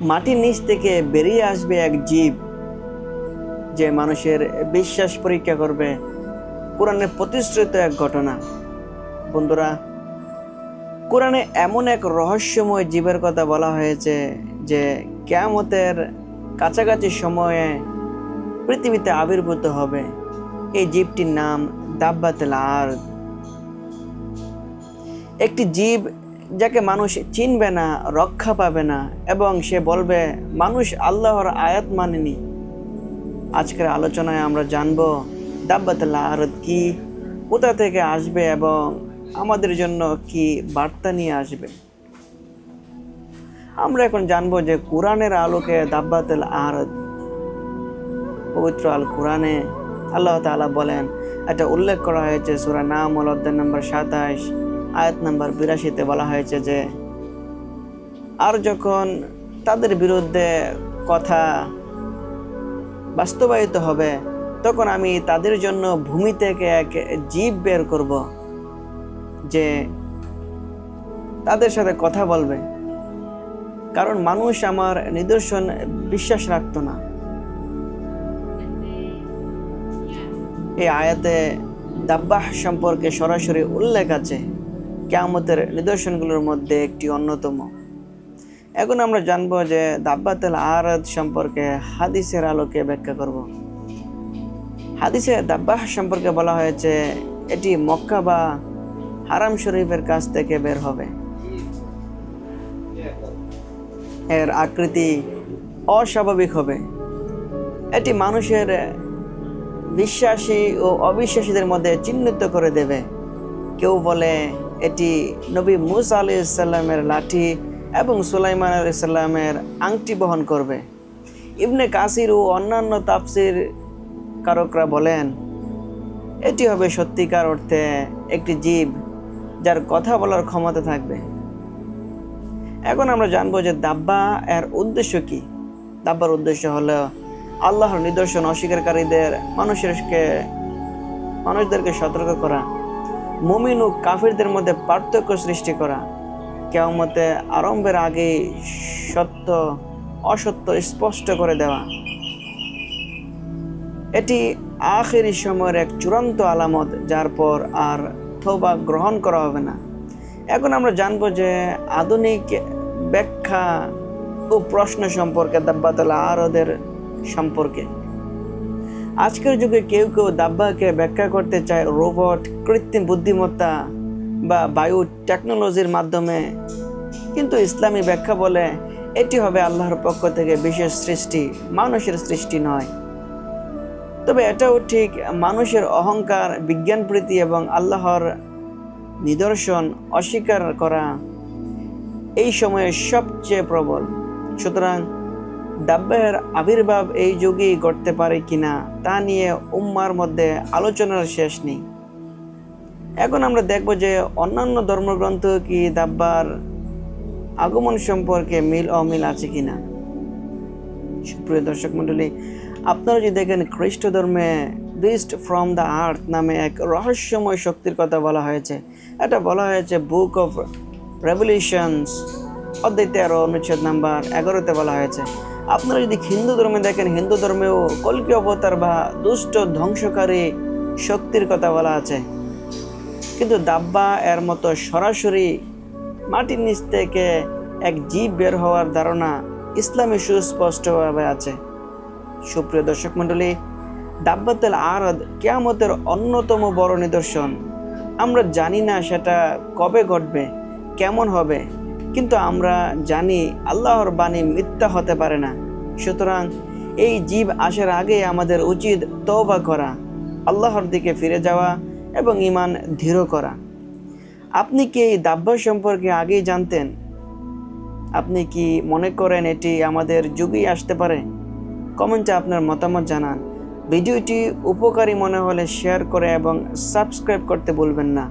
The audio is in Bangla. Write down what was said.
মাটির নিচ থেকে বেরিয়ে আসবে এক জীব যে মানুষের বিশ্বাস পরীক্ষা করবে। কোরআনে প্রতিশ্রুত এক ঘটনা। বন্ধুরা, কোরআনে এমন এক রহস্যময় জীবের কথা বলা হয়েছে যে কেয়ামতের কাছাকাছি সময়ে পৃথিবীতে আবির্ভূত হবে। এই জীবটির নাম দাব্বাতেল আর একটি জীব যাকে মানুষ চিনবে না, রক্ষা পাবে না, এবং সে বলবে, মানুষ আল্লাহর আয়াত মানেনি। আজকের আলোচনায় আমরা জানব, দাব্বাতুল আরদ কি? কোথা থেকে আসবে এবং আমাদের জন্য কি বার্তা নিয়ে আসবে? আমরা এখন জানব যে কোরআনের আলোকে দাব্বাতুল আরদ পবিত্র আল কোরআনে আল্লাহ তাআলা বলেন, এটা উল্লেখ করা হয়েছে সূরা নাম অধ্যায় নম্বর সাতাশ আয়াত নম্বর বিরাশিতে বলা হয়েছে যে, আর যখন তাদের বিরুদ্ধে কথা বাস্তবায়িত হবে, তখন আমি তাদের জন্য ভূমি থেকে এক জীব বের করব যে তাদের সাথে কথা বলবে। কারণ মানুষ আমার নিদর্শন বিশ্বাস রাখতো না। এই আয়াতে দাব্বাহ সম্পর্কে সরাসরি উল্লেখ আছে। কেয়ামতের নিদর্শনগুলোর মধ্যে একটি অন্যতম। এখন আমরা জানব যে দাব্বাতুল আরাদ সম্পর্কে হাদিসের আলোকে ব্যাখ্যা করব। হাদিসে দাব্বাহ সম্পর্কে বলা হয়েছে, এটি মক্কা বা হারাম শরীফের কাছ থেকে বের হবে। এর আকৃতি অস্বাভাবিক হবে। এটি মানুষের বিশ্বাসী ও অবিশ্বাসীদের মধ্যে চিহ্নিত করে দেবে। কেউ বলে এটি নবী মুসা আলি ইসাল্লামের লাঠি এবং সুলাইমান আলি সাল্লামের আংটি বহন করবে। ইবনে কাসির ও অন্যান্য তাফসির কারকরা বলেন, এটি হবে সত্যিকার অর্থে একটি জীব যার কথা বলার ক্ষমতা থাকবে। এখন আমরা জানব যে দাব্বা এর উদ্দেশ্য কি। দাব্বার উদ্দেশ্য হলো আল্লাহর নিদর্শন অস্বীকারীদের, মানুষেরকে, মানুষদেরকে সতর্ক করা। মুমিন ও কাফিরদের মধ্যে পার্থক্য সৃষ্টি করা। কেমতে আরম্ভের আগে সত্য, অসত্য স্পষ্ট করে দেওয়া। এটি আখেরি সময়ের এক চূড়ান্ত আলামত, যার পর আর থোবা গ্রহণ করা হবে না। এখন আমরা জানব যে আধুনিক ব্যাখ্যা ও প্রশ্ন সম্পর্কে দাব্বাতুল আরদের সম্পর্কে। আজকের যুগে কেউ কেউ দাব্বাকে ব্যাখ্যা করতে চায় রোবট, কৃত্রিম বুদ্ধিমত্তা বা বায়ু টেকনোলজির মাধ্যমে। কিন্তু ইসলামী ব্যাখ্যা বলে এটি হবে আল্লাহর পক্ষ থেকে বিশেষ সৃষ্টি, মানুষের সৃষ্টি নয়। তবে এটাও ঠিক মানুষের অহংকার, বিজ্ঞান প্রীতি এবং আল্লাহর নিদর্শন অস্বীকার করা এই সময়ে সবচেয়ে প্রবল। সুতরাং দাব্বাহের আবির্ভাব এই যুগেই ঘটতে পারে কিনা তা নিয়ে উম্মার মধ্যে আলোচনার শেষ নেই। এখন আমরা দেখব যে অন্যান্য ধর্মগ্রন্থ কি দাব্বার আগমন সম্পর্কে মিল অমিল আছে কিনা। সুপ্রিয় দর্শক মণ্ডলী, আপনারা যদি দেখেন খ্রিস্ট ধর্মে বিস্ট ফ্রম দ্য আর্থ নামে এক রহস্যময় শক্তির কথা বলা হয়েছে। এটা বলা হয়েছে বুক অফ রেভলিউশনস অধ্যায় তেরো, অনুচ্ছেদ নাম্বার এগারোতে বলা হয়েছে। আপনারা যদি হিন্দু ধর্মে দেখেন, হিন্দু ধর্মেও কল্কি অবতার বা দুষ্ট ধ্বংসকারী শক্তির কথা বলা আছে। কিন্তু দাব্বা এর মতো সরাসরি মাটির নিচ থেকে এক জীব বের হওয়ার ধারণা ইসলামে সুস্পষ্টভাবে আছে। সুপ্রিয় দর্শক মণ্ডলী, দাব্বাতুল আরদ কেয়ামতের অন্যতম বড় নিদর্শন। আমরা জানি না সেটা কবে ঘটবে, কেমন হবে, কিন্তু আমরা জানি আল্লাহর বাণী মিথ্যা হতে পারে না। সুতরাং এই জীব আসার আগে আমাদের উচিত তওবা করা, আল্লাহর দিকে ফিরে যাওয়া এবং ইমান দৃঢ় করা। আপনি কি এই দাব্য সম্পর্কে আগেই জানতেন? আপনি কি মনে করেন এটি আমাদের যুগেই আসতে পারে? কমেন্টে আপনার মতামত জানান। ভিডিওটি উপকারী মনে হলে শেয়ার করে এবং সাবস্ক্রাইব করতে ভুলবেন না।